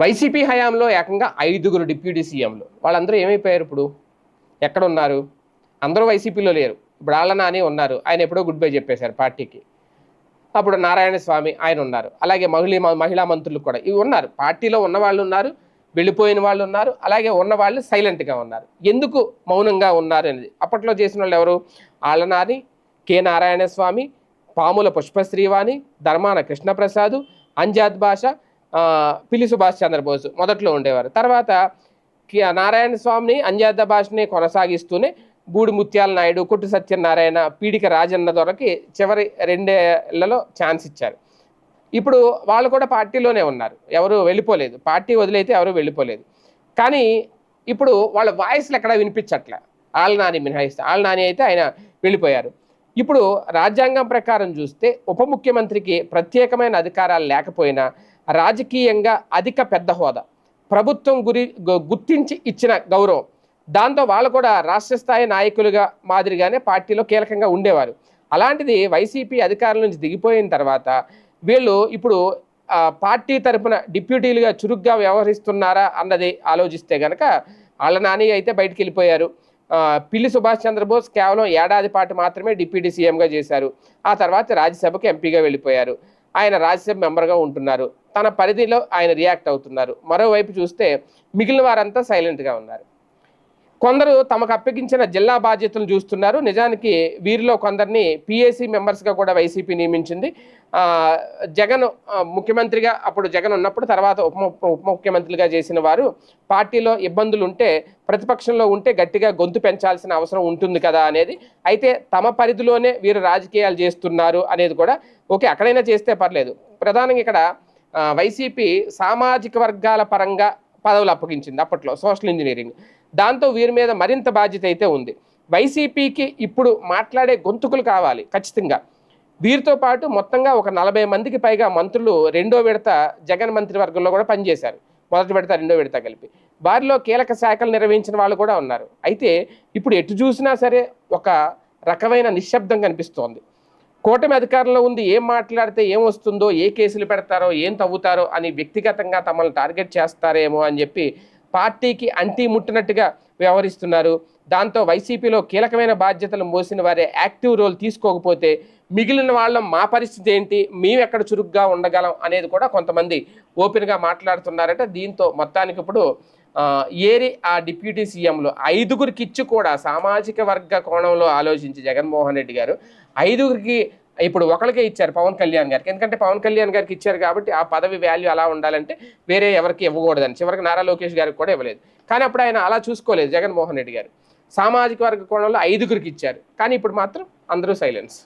YCP హయాంలో ఏకంగా ఐదుగురు డిప్యూటీ సీఎంలు. వాళ్ళందరూ ఏమైపోయారు ఇప్పుడు? ఎక్కడ ఉన్నారు అందరూ వైసీపీలో లేరు. ఇప్పుడు ఆళ్ళ నాని ఉన్నారు. ఆయన ఎప్పుడో గుడ్ బై చెప్పేశారు పార్టీకి. అప్పుడు నారాయణ స్వామి ఆయన ఉన్నారు. అలాగే మహిళ మహిళా మంత్రులు కూడా ఇవి ఉన్నారు. పార్టీలో ఉన్న వాళ్ళు ఉన్నారు వెళ్ళిపోయిన వాళ్ళు ఉన్నారు అలాగే ఉన్న వాళ్ళు సైలెంట్గా ఉన్నారు. ఎందుకు మౌనంగా ఉన్నారు అనేది? అప్పట్లో చేసిన వాళ్ళు ఎవరు? ఆళ్ళనాని కె నారాయణ స్వామి పాముల పుష్పశ్రీవాణి ధర్మాన కృష్ణప్రసాద్ అంజాద్ భాష పిల్లి సుభాష్ చంద్రబోస్ మొదట్లో ఉండేవారు. తర్వాత కి- నారాయణ స్వామిని అంజాద భాషని కొనసాగిస్తూనే బూడి ముత్యాల నాయుడు కొట్టు సత్యనారాయణ పీడిక రాజన్న దొరకి చివరి రెండేళ్ళలో ఛాన్స్ ఇచ్చారు. ఇప్పుడు వాళ్ళు కూడా పార్టీలోనే ఉన్నారు. ఎవరు వెళ్ళిపోలేదు. పార్టీ వదిలైతే ఎవరు వెళ్ళిపోలేదు. కానీ ఇప్పుడు వాళ్ళ వాయిస్లు ఎక్కడ వినిపించట్లే. ఆలనాని మినహాయిస్తే ఆళ్ళ అయితే ఆయన వెళ్ళిపోయారు. ఇప్పుడు రాజ్యాంగం ప్రకారం చూస్తే ఉప ముఖ్యమంత్రికి ప్రత్యేకమైన అధికారాలు లేకపోయినా రాజకీయంగా అధిక పెద్ద హోదా. ప్రభుత్వం గురి గుర్తించి ఇచ్చిన గౌరవం. దాంతో వాళ్ళు కూడా రాష్ట్ర స్థాయి నాయకులుగా మాదిరిగానే పార్టీలో కీలకంగా ఉండేవారు. అలాంటిది వైసీపీ అధికారుల నుంచి దిగిపోయిన తర్వాత వీళ్ళు ఇప్పుడు పార్టీ తరపున డిప్యూటీలుగా చురుగ్గా వ్యవహరిస్తున్నారా అన్నది ఆలోచిస్తే గనక వాళ్ళ నాని అయితే బయటికి వెళ్ళిపోయారు. పిల్లి సుభాష్ చంద్రబోస్ కేవలం ఏడాది పాటు మాత్రమే డిప్యూటీ సీఎంగా చేశారు. ఆ తర్వాత రాజ్యసభకు ఎంపీగా వెళ్ళిపోయారు. ఆయన రాజ్యసభ మెంబర్గా ఉంటున్నారు. తన పరిధిలో ఆయన రియాక్ట్ అవుతున్నారు. మరోవైపు చూస్తే మిగిలిన వారంతా సైలెంట్గా ఉన్నారు. కొందరు తమకు అప్పగించిన జిల్లా బాధ్యతలు చూస్తున్నారు. నిజానికి వీరిలో కొందరిని పిఏసీ మెంబర్స్గా కూడా వైసీపీ నియమించింది. జగన్ ముఖ్యమంత్రిగా అప్పుడు జగన్ ఉన్నప్పుడు తర్వాత ఉప ఉప ముఖ్యమంత్రిగా చేసిన వారు పార్టీలో ఇబ్బందులు ఉంటే ప్రతిపక్షంలో ఉంటే గట్టిగా గొంతు పెంచాల్సిన అవసరం ఉంటుంది కదా అనేది. అయితే తమ పరిధిలోనే వీరు రాజకీయాలు చేస్తున్నారు అనేది కూడా ఓకే అక్కడైనా చేస్తే పర్లేదు. ప్రధానంగా ఇక్కడ వైసీపీ సామాజిక వర్గాల పరంగా పదవులు అప్పగించింది అప్పట్లో సోషల్ ఇంజనీరింగ్. దాంతో వీరి మీద మరింత బాధ్యత అయితే ఉంది. వైసీపీకి ఇప్పుడు మాట్లాడే గొంతుకులు కావాలి ఖచ్చితంగా. వీరితో పాటు మొత్తంగా ఒక నలభై మందికి పైగా మంత్రులు రెండో విడత జగన్ మంత్రివర్గంలో కూడా పనిచేశారు. మొదటి విడత రెండో విడత కలిపి. వారిలో కీలక శాఖలు నిర్వహించిన వాళ్ళు కూడా ఉన్నారు. అయితే ఇప్పుడు ఎటు చూసినా సరే ఒక రకమైన నిశ్శబ్దం కనిపిస్తోంది. కూటమి అధికారంలో ఉంది ఏం మాట్లాడితే ఏం వస్తుందో ఏ కేసులు పెడతారో ఏం తవ్వుతారో అని వ్యక్తిగతంగా తమను టార్గెట్ చేస్తారేమో అని చెప్పి పార్టీకి అంటీ ముట్టినట్టుగా వ్యవహరిస్తున్నారు. దాంతో వైసీపీలో కీలకమైన బాధ్యతలు మోసిన వారే యాక్టివ్ రోల్ తీసుకోకపోతే మిగిలిన వాళ్ళం మా పరిస్థితి ఏంటి? మేము ఎక్కడ చురుగ్గా ఉండగలం అనేది కూడా కొంతమంది ఓపెన్గా మాట్లాడుతున్నారట. దీంతో మొత్తానికి ఇప్పుడు ఏరి ఆ డిప్యూటీ సీఎంలు ఐదుగురికి ఇచ్చి కూడా సామాజిక వర్గ కోణంలో ఆలోచించి జగన్మోహన్ రెడ్డి గారు ఐదుగురికి ఇప్పుడు ఒకరికే ఇచ్చారు పవన్ కళ్యాణ్ గారికి. ఎందుకంటే పవన్ కళ్యాణ్ గారికి ఇచ్చారు కాబట్టి ఆ పదవి వాల్యూ అలా ఉండాలంటే వేరే ఎవరికి ఇవ్వకూడదని. చివరికి నారా లోకేష్ గారికి కూడా ఇవ్వలేదు. కానీ అప్పుడు ఆయన అలా చూసుకోలేదు జగన్మోహన్ రెడ్డి గారు. సామాజిక వర్గ కోణంలో ఐదుగురికి ఇచ్చారు. కానీ ఇప్పుడు మాత్రం అందరూ సైలెన్స్